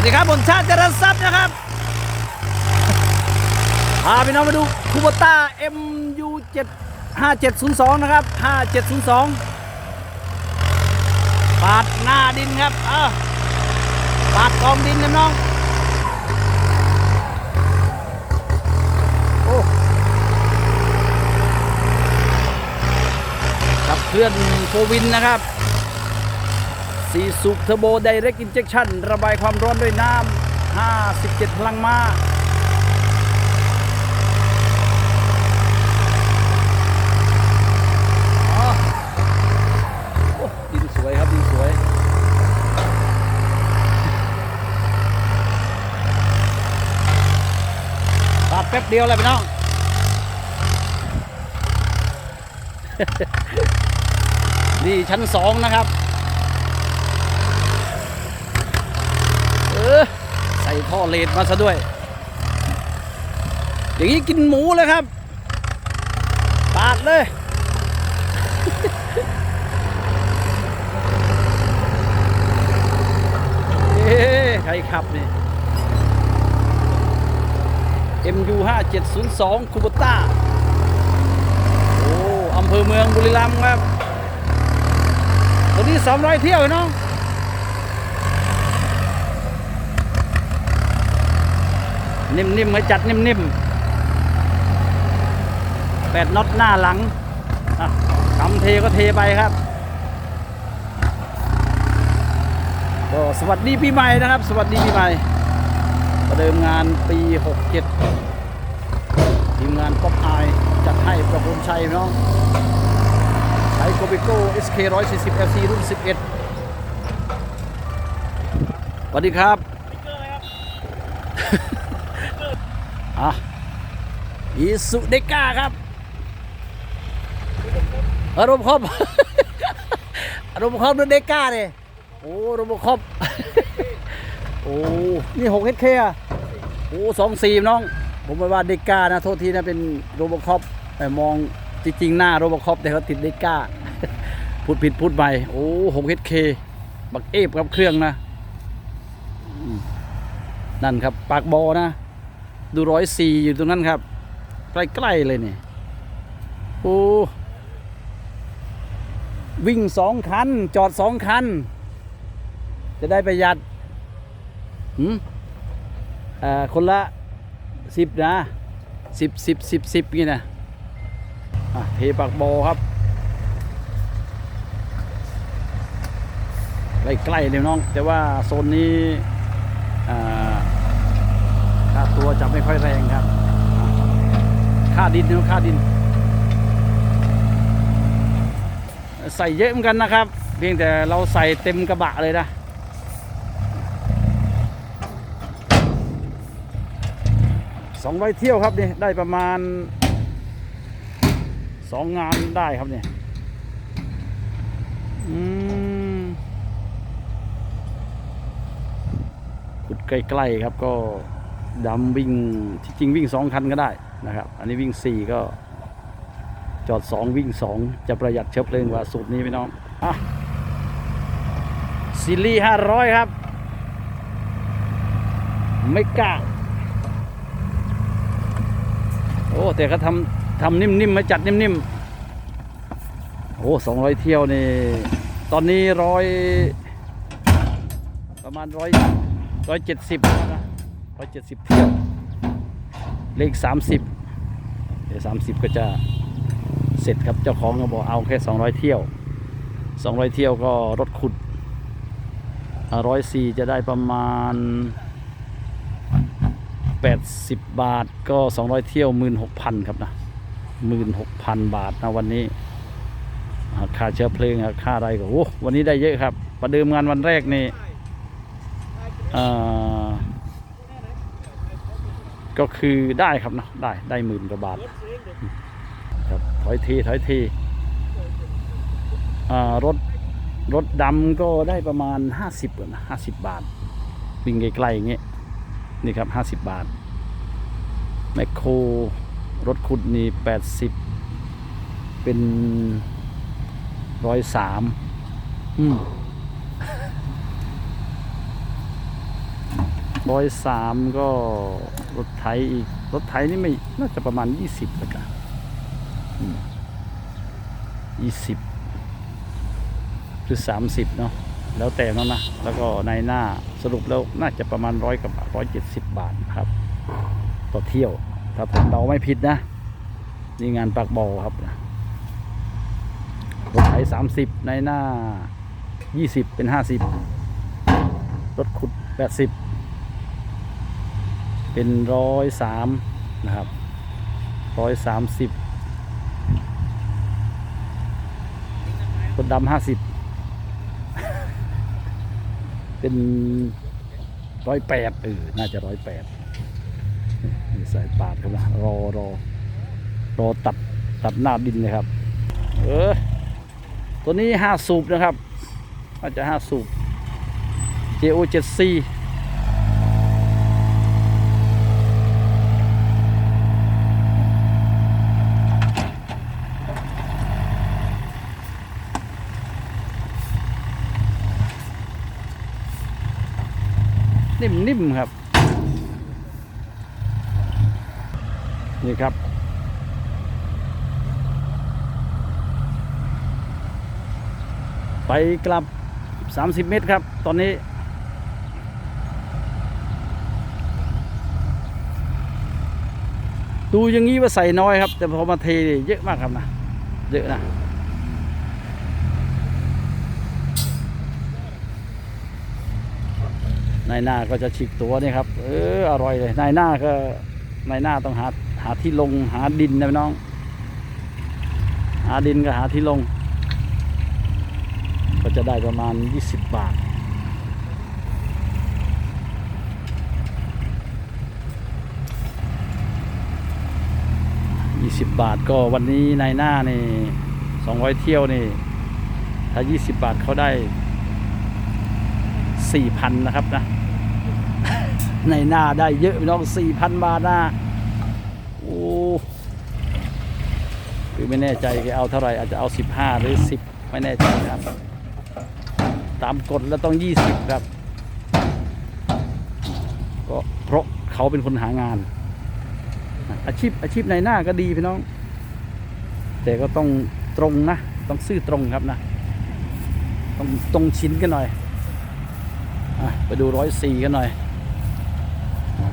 วัสดีครับบนชาติเจริญทรัพย์นะครับพาพี่น้องมาดูคูโบต้า MU 7 5702 นะครับ 5702 ปาดหน้าดินครับ เอ้าปาดกองดินนะน้อง โอ้ขับเคลื่อนโฟวินนะครับ สีสูบเทอร์โบไดเรกอินเจ t ชันระบายความร้อนด้วยน้ำ 57 พลังมาอ๋อโอ้ดินสวยครับดินสวย ตัดแป๊บเดียวเลยพี่น้องนี่ชั้นสองนะครับ เออ ใส่ ท่อเลดมาซะด้วย อย่างนี้กินหมูเลยครับ ปาดเลยเอ๊ะใครขับนี่ MU 5702คูโบต้าโอ้อำเภอเมืองบุรีรัมย์ครับ ตัวนี้200เที่ยวเนาะ นิ่มๆให้จัดนิ่มๆแปดน็อตหน้าหลังทำเทก็เทไปครับก็สวัสดีปีใหม่นะครับ สวัสดีปีใหม่ประเดิมงานปี 67 ทีมงานป๊อปอจัดให้ประภูมิชัยเนาะใช้โกบิโก้ SK 140 LC รุ่น 11สวัสดีครับ อะอีสุเดก้าครับ อารมณ์ครบอารมณ์ครบด้วยเดก้าเนี่ยโอ้อารมณ์ครบโอ้ นี่6 HK อะโอ้สองสี่น้อง ผมไปว่าเดก้านะ โทษทีนะเป็นโรบอคอปแต่มองจริงๆ หน้าโรบอคอปแต่เขาติดเดก้าพูดผิดพูดใหม่โอ้หกเเคบักเอฟกับเครื่องนะ นั่นครับ ปากบอนะ ดูร้อยสี่อยู่ตรงนั้นครับใกล้ๆเลยเนี่ยโอ้วิ่งสองคัน จอดสองคัน จะได้ประหยัดหืมอ่อคนละสิบนะสิบสิบสิบสิบนี่นะอะเทปากบอครับใกล้ๆเลยน้อง แต่ว่าโซนนี้อ่า ตัวจะไม่ค่อยแรงครับ ค่าดินนะค่าดิน ใส่เยอะเหมือนกันนะครับ เพียงแต่เราใส่เต็มกระบะเลยนะสองร้อยเที่ยวครับนี่ได้ประมาณสองงานได้ครับเนี่ยอืมขุดใกล้ ๆ ครับก็ ดำวิ่งที่จริงวิ่งสองคันก็ได้นะครับ อันนี้วิ่งสี่ก็จอดสองวิ่งสองจะประหยัดเชื้อเพลิงกว่าสูตรนี้พี่น้องอะซิลี่ห้าร้อยครับ ไม่กล้าโอ้แต่เขาทำทำนิ่มๆมาจัดนิ่มๆโอ้สองร้อยเที่ยวนี่ ตอนนี้ร้อยประมาณร้อยร้อยเจ็ดสิบนะ ร้อยเจ็ดสิบเที่ยวเลขสามสิบเดี๋ยวสามสิบก็จะเสร็จครับเจ้าของก็บอกเอาแค่สองร้อยเที่ยวสองร้อยเที่ยวก็รถขุดร้อยสี่จะได้ประมาณ80บบาทก็200เที่ยว16,000ครับนะ16,000บาทนะวันนี้ค่าเชื้อเพลิงค่าอะไรก็โอ้วันนี้ได้เยอะครับ ประเดิมงานวันแรกนี่อ่า ก็คือได้ครับนะได้ได้หมื่นกว่าบาทครับถอยทีถอยทีอ่ารถรถดำก็ได้ประมาณ 50นะ50 บาทวิ่งไกลๆอย่างเงี้ยนี่ครับห้าสิบบาทแมคโครรถขุดนี่แปดสิบเป็นร้อยสามอืม ร้อยสามก็รถไถอีก รถไถนี่ไม่น่าจะประมาณยี่สิบล้วกันยี่สิบหรือสามสิบเนาะแล้วแต่แล้วนะแล้วก็ในหน้าสรุปแล้วน่าจะประมาณร้อยกับบาร้อยเจ็ดสิบบาทครับ ต่อเที่ยวถ้าผมเดาไม่ผิดนะ นี่งานปากบอครับนะรถไถสามสิบในหน้ายี่สิบเป็นห้าสิบรถขุดแปดสิบ เป็นร้อยสามนะครับร้อยสามสิบคนดำห้าสิบเป็นร้อยแปดเออน่าจะร้อยแปดใส่ปาดกันนะรอรอรอตัดตัดหน้าดินเลยครับ เออ ตัวนี้ห้าสูบนะครับอาจจะห้าสูบ JO7C นิ่มๆครับ นี่ครับ ไปกลับ 30 เมตรครับ ตอนนี้ ดูอย่างนี้ว่าใส่น้อยครับ แต่พอมาเทเยอะมากครับนะ เยอะนะ นายหน้าก็จะฉีกตัวนี่ครับ เอออร่อยเลยนายหน้าก็นายหน้าต้องหาหาที่ลงหาดินนะพี่น้อง หาดินก็หาที่ลง ก็จะได้ประมาณ 20 บาท20บบาทก็วันนี้ในหน้านี่200เที่ยวนี่ ถ้า20บบาทเขาได้4,000นะครับนะ ในหน้าได้เยอะพี่น้อง4,000บาทนะโอ้คือไม่แน่ใจแกเอาเท่าไหร่อาจจะเอา15หรือ10ไม่แน่ใจครับ ตามกฎแล้วต้อง20ครับ ก็เพราะเขาเป็นคนหางาน อาชีพอาชีพในหน้าก็ดีพี่น้อง แต่ก็ต้องตรงนะ ต้องซื่อตรงครับนะ ต้องตรงชิ้นกันหน่อยอไปดูร้อยสี่กันหน่อย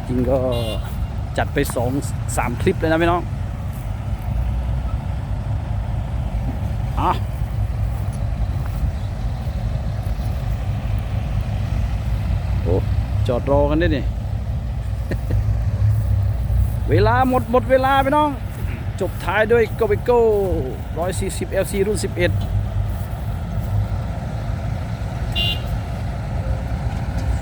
จริงก็จัดไปสองสามคลิปเลยนะพี่น้องอะโอ้จอดรอกันด้วยนี่ เวลาหมดหมดเวลาไปน้อง จบท้ายด้วยโกเบโก้140 LC รุ่น 11